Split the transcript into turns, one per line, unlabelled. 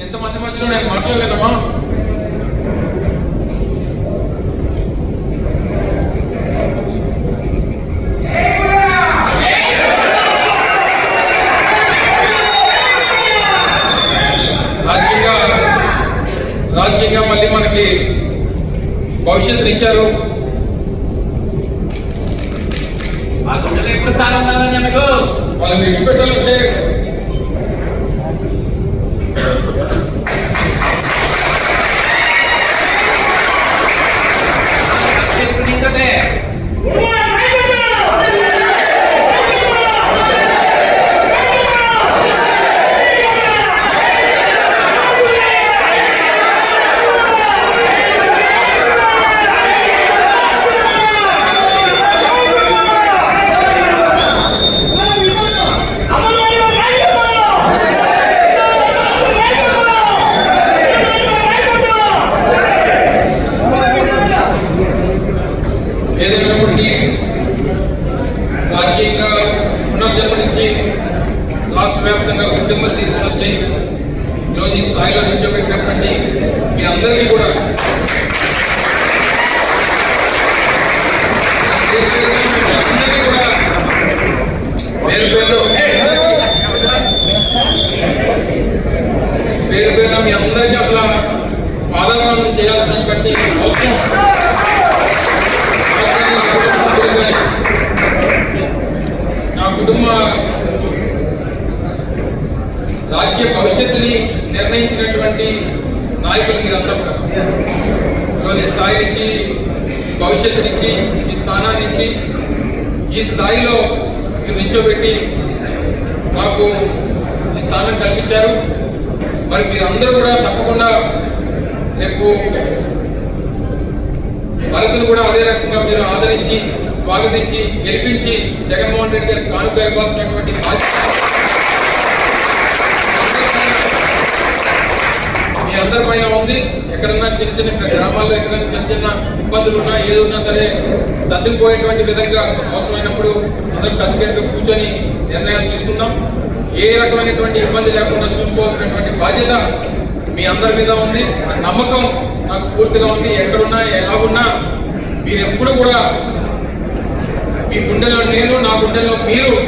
ఎంతమంది మధ్యలో నేను మాట్లాడలేదమ్మా రాజకీయంగా రాజకీయంగా మళ్ళీ మనకి భవిష్యత్తుని ఇచ్చారు. వాళ్ళని విడిచిపెట్టాలంటే
ఎప్పుడు నీతోటే
ఏదైనప్పటికీ రాజకీయంగా పునర్జన్మనిచ్చి రాష్ట్ర వ్యాప్తంగా కుటుంబం తీసుకుని వచ్చి ఈరోజు ఈ స్థాయిలో నిల్చోబెట్టినటువంటి మీ అందరికీ కూడా అందరికీ కూడా పేరు పేరు పేరు పేరు మీ అందరికీ అసలు పాదాలను చేయాల్సినటువంటి అవసరం నా కుటుంబ రాజకీయ భవిష్యత్తుని నిర్ణయించినటువంటి నాయకులు మీరంతా కూడా. ఈరోజు స్థాయి నుంచి భవిష్యత్తు నుంచి ఈ స్థానాన్ని నుంచి ఈ స్థాయిలో మీరు నిల్చోబెట్టి మాకు ఈ స్థానం కల్పించారు. మరి మీరందరూ కూడా తప్పకుండా రేపు భరతులు కూడా అదే రకంగా మీరు ఆదరించి స్వాగతించి గెలిపించి జగన్మోహన్ రెడ్డి గారికి కానుక ఇవ్వాల్సినటువంటి బాధ్యత. మీ అందరి పైన ఉంది. ఎక్కడన్నా చిన్న చిన్న ఇక్కడ గ్రామాల్లో ఎక్కడైనా చిన్న చిన్న ఇబ్బందులు ఉన్నా ఏది ఉన్నా సరే సర్దుకుపోయేటువంటి విధంగా అవసరమైనప్పుడు అందరం కలిసికట్టుగా కూర్చొని నిర్ణయాలు తీసుకుందాం. ఏ రకమైనటువంటి ఇబ్బంది లేకుండా చూసుకోవాల్సినటువంటి బాధ్యత మీ అందరి మీద ఉంది. నమ్మకం నాకు పూర్తిగా ఉంది. ఎక్కడున్నా ఎలా ఉన్నా మీరు ఎప్పుడు కూడా మీ గుండెలో నేను నా గుండెలో మీరు.